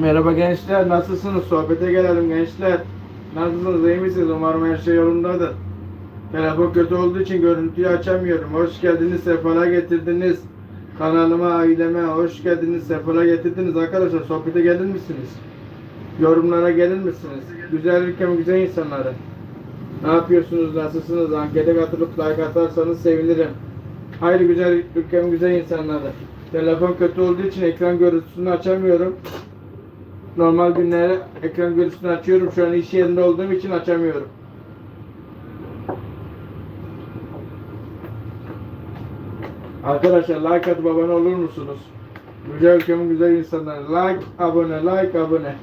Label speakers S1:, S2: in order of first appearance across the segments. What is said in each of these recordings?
S1: Merhaba gençler, nasılsınız? Sohbete gelelim gençler. Nasılsınız, iyi misiniz? Umarım her şey yolundadır. Telefon kötü olduğu için görüntüyü açamıyorum. Hoş geldiniz, sefalar getirdiniz. Kanalıma, aileme hoş geldiniz, sefalar getirdiniz. Arkadaşlar sohbete gelir misiniz? Yorumlara gelir misiniz? Güzel ülkem, güzel insanları. Ne yapıyorsunuz, nasılsınız? Ankete katılıp like atarsanız sevinirim. Hayır güzel ülkem, güzel insanları. Telefon kötü olduğu için ekran görüntüsünü açamıyorum. Normal günlerde ekran görüntüsünü açıyorum. Şu an iş yerinde olduğum için açamıyorum. Arkadaşlar like atıp abone olur musunuz? Güzel ülkemin güzel insanları. Like, abone, like, abone.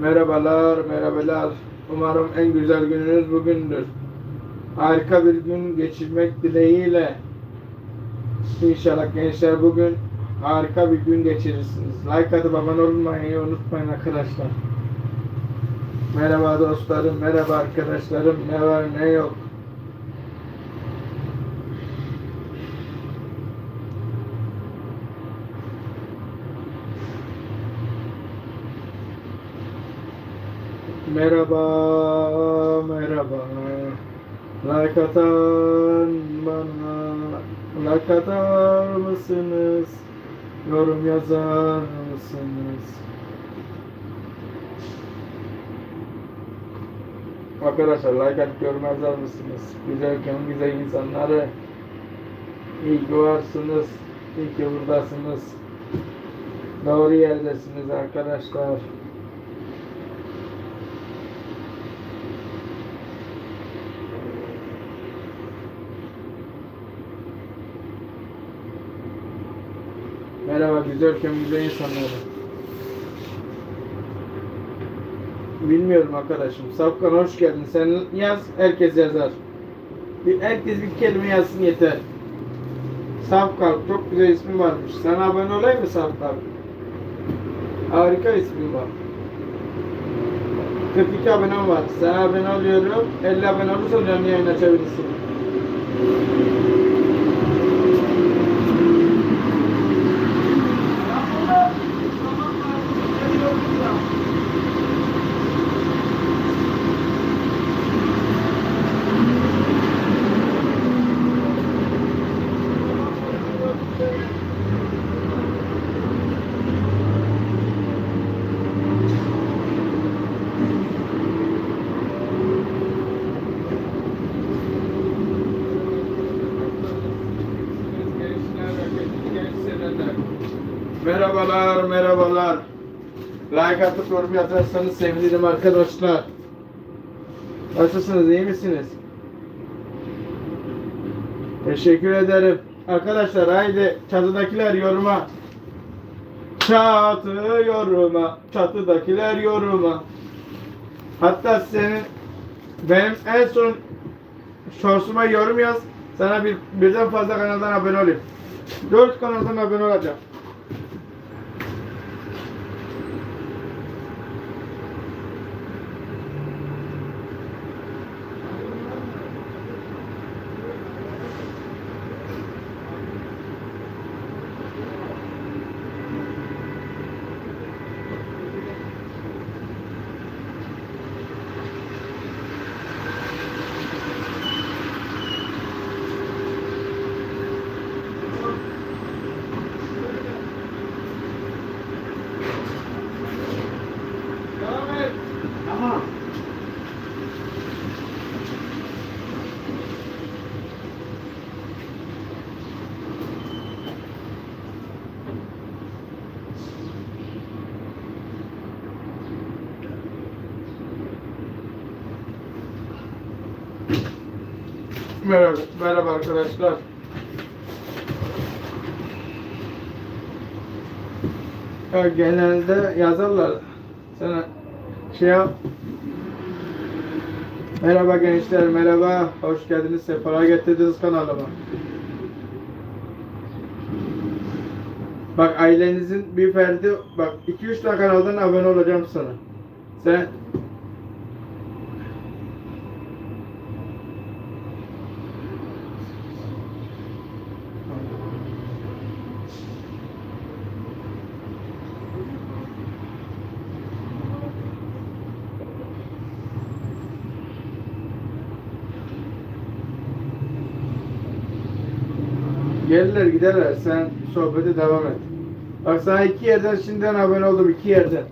S1: Merhabalar, merhabalar. Umarım en güzel gününüz bugündür. Harika bir gün geçirmek dileğiyle. İnşallah gençler bugün harika bir gün geçirirsiniz. Like atıp abone olmayı unutmayın arkadaşlar. Merhaba dostlarım, merhaba arkadaşlarım. Ne var ne yok. Merhaba, merhaba. Like atan bana, like atar mısınız? Yorum yazar mısınız? Arkadaşlar like atıp yorum yazar mısınız? Güzel güzel insanları. İyi ki varsınız. İyi ki buradasınız. Doğru yerdesiniz arkadaşlar. Merhaba güzel ülkem güzel insanları. Bilmiyorum arkadaşım. Safkan hoş geldin. Sen yaz, herkes yazar. Bir, herkes bir kelime yazsın yeter. Safkan çok güzel ismi varmış. Sana abone olayım mı Safkan? Harika ismi var. 42 abonem var. Sana abone oluyorum. 50 abone olursa canlı yayın açabilirsin. Merhabalar, merhabalar. Like atıp yorum yazarsanız sevinirim arkadaşlar. Nasılsınız, iyi misiniz? Teşekkür ederim. Arkadaşlar haydi çatıdakiler yoruma. Çatı yoruma. Çatıdakiler yoruma. Hatta senin benim en son shorts'uma yorum yaz. Sana bir birden fazla kanaldan abone olayım. Dört kanaldan abone olacağım. Devam et.
S2: Tamam.
S1: Merhaba, merhaba arkadaşlar. Ya genelde yazarlar. Sana şey yap. Merhaba gençler, merhaba. Hoş geldiniz, sefalar getirdiniz kanalıma. Bak ailenizin bir ferdi, bak 2-3 tane kanaldan abone olacağım sana. Sen Gelirler giderler. Sen sohbete devam et. Bak sana iki yerden şimdiden abone oldum. iki yerden.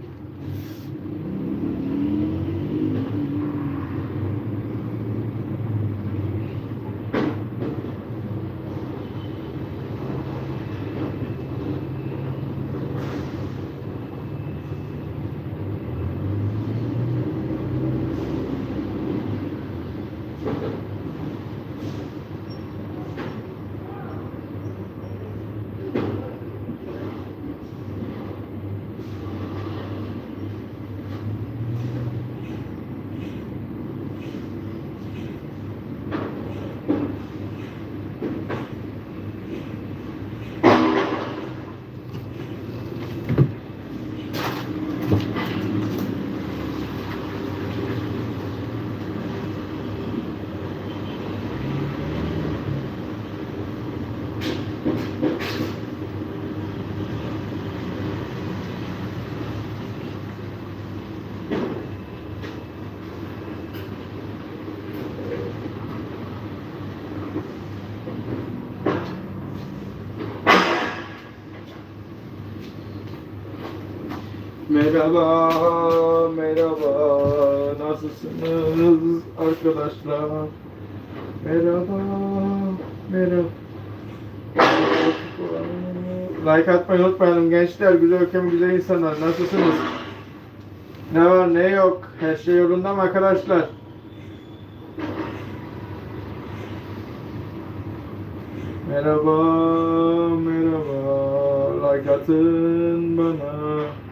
S1: Merhaba, merhaba. Nasılsınız arkadaşlar? Merhaba, merhaba. Like atmayı unutmayalım gençler, güzel ülkem, güzel insanlar. Nasılsınız? Ne var ne yok? Her şey yolunda mı arkadaşlar? Merhaba, merhaba. Like atın bana.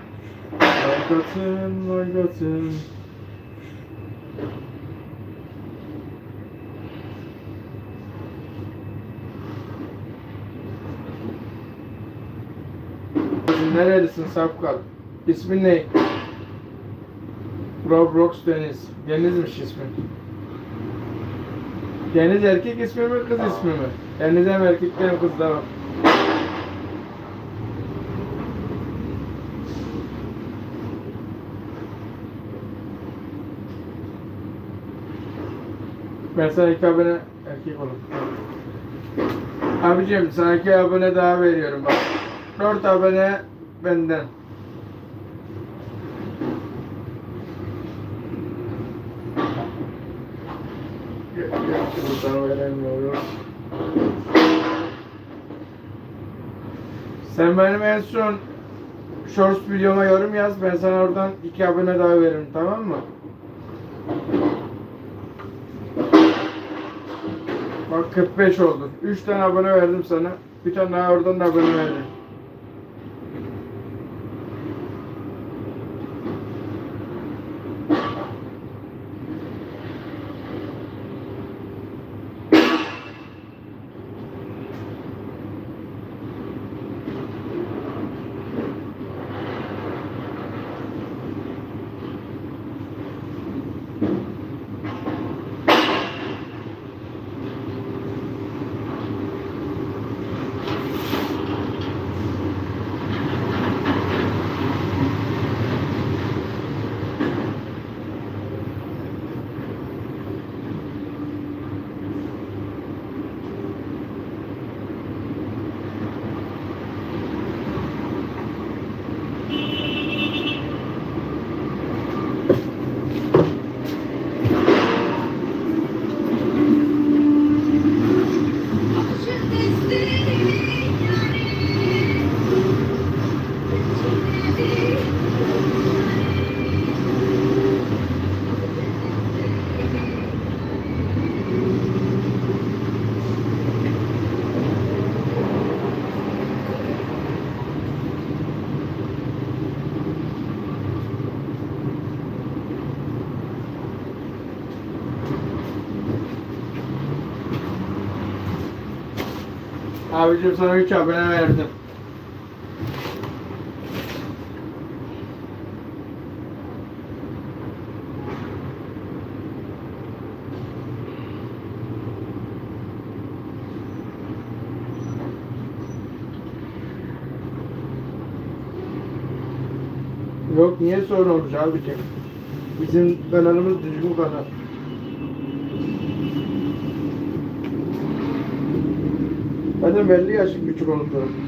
S1: Like atın. Nerelisin Safkal? İsmin ne? Roblox Deniz. Denizmiş ismin. Deniz erkek ismi mi kız ismi mi? Deniz hem erkek hem kız da sana iki abone erkek olayım. Abicim sana iki abone daha veriyorum bak. Dört abone benden. Buradan veremiyorum. Sen benim en son Shorts videoma yorum yaz. Ben sana oradan iki abone daha veririm. Tamam mı? Bak 45 oldu. 3 tane abone verdim sana. Bir tane daha oradan da abone verdim. Abicim sana 3 abone verdim. Yok niye sorun olmuş abicim? Bizim kanalımız düzgün kanal. Zaten belli yaşın küçük oldu.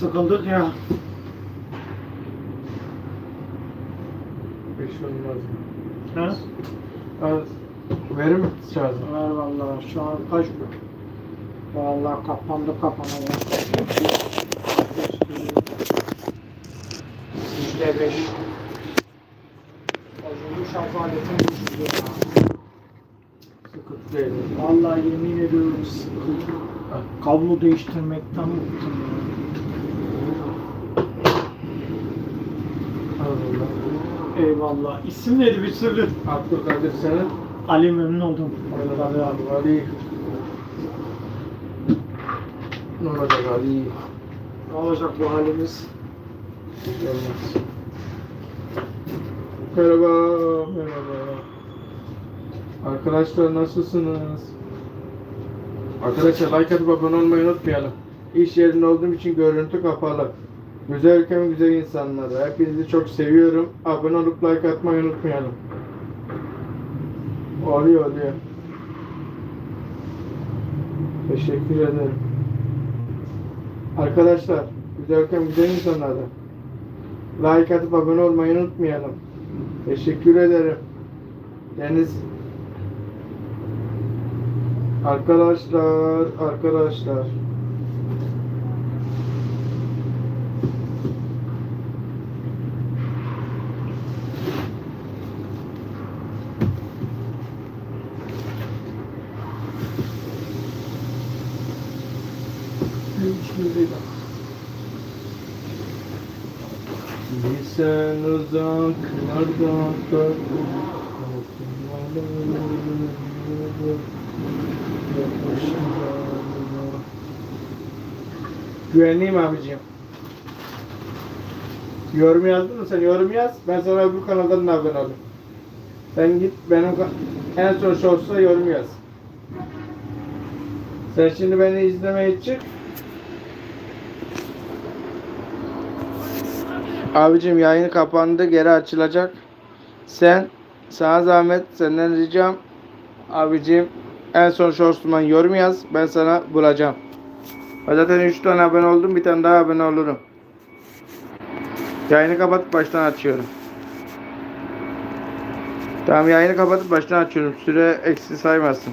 S2: Sıkıldık ya.
S1: Bir şey olmaz.
S2: Ha?
S1: Az verir mi şarjı?
S2: Var vallahi şu an kaç Vallahi kapandı kapandı. Yüzde beş. Bozulmuş şarj ya.
S1: Sıkıntı değil.
S2: Vallahi yemin ediyorum sıkıldım. Kablo değiştirmekten bıktım ya. Eyvallah. İsim neydi bir türlü?
S1: Abdülkadir senin.
S2: Ali memnun oldum.
S1: Ali abi. Ali. Ne olacak Ali?
S2: Ne olacak bu halimiz?
S1: Olmaz. Merhaba, merhaba. Arkadaşlar nasılsınız? Arkadaşlar like atıp abone olmayı unutmayalım. İş yerinde olduğum için görüntü kapalı. Güzel ülkemin güzel insanları. Hepinizi çok seviyorum. Abone olup like atmayı unutmayalım. Oluyor oluyor. Teşekkür ederim. Arkadaşlar, güzel ülkem güzel insanları. Like atıp abone olmayı unutmayalım. Teşekkür ederim. Deniz Arkadaşlar, arkadaşlar. Bismillah. Bir sen uzaklardan Güvenliyim abicim. Yorum yazdın mı sen? Yorum yaz. Ben sana öbür kanaldan da abone olayım. Sen git benim en son shorts'a yorum yaz. Sen şimdi beni izlemeye çık. Abicim yayın kapandı geri açılacak. Sen sana zahmet senden ricam abicim en son shorts'uma yorum yaz ben sana bulacağım. Zaten 3 tane abone oldum bir tane daha abone olurum. Yayını kapatıp baştan açıyorum. Tamam yayını kapatıp baştan açıyorum. Süre eksi saymasın.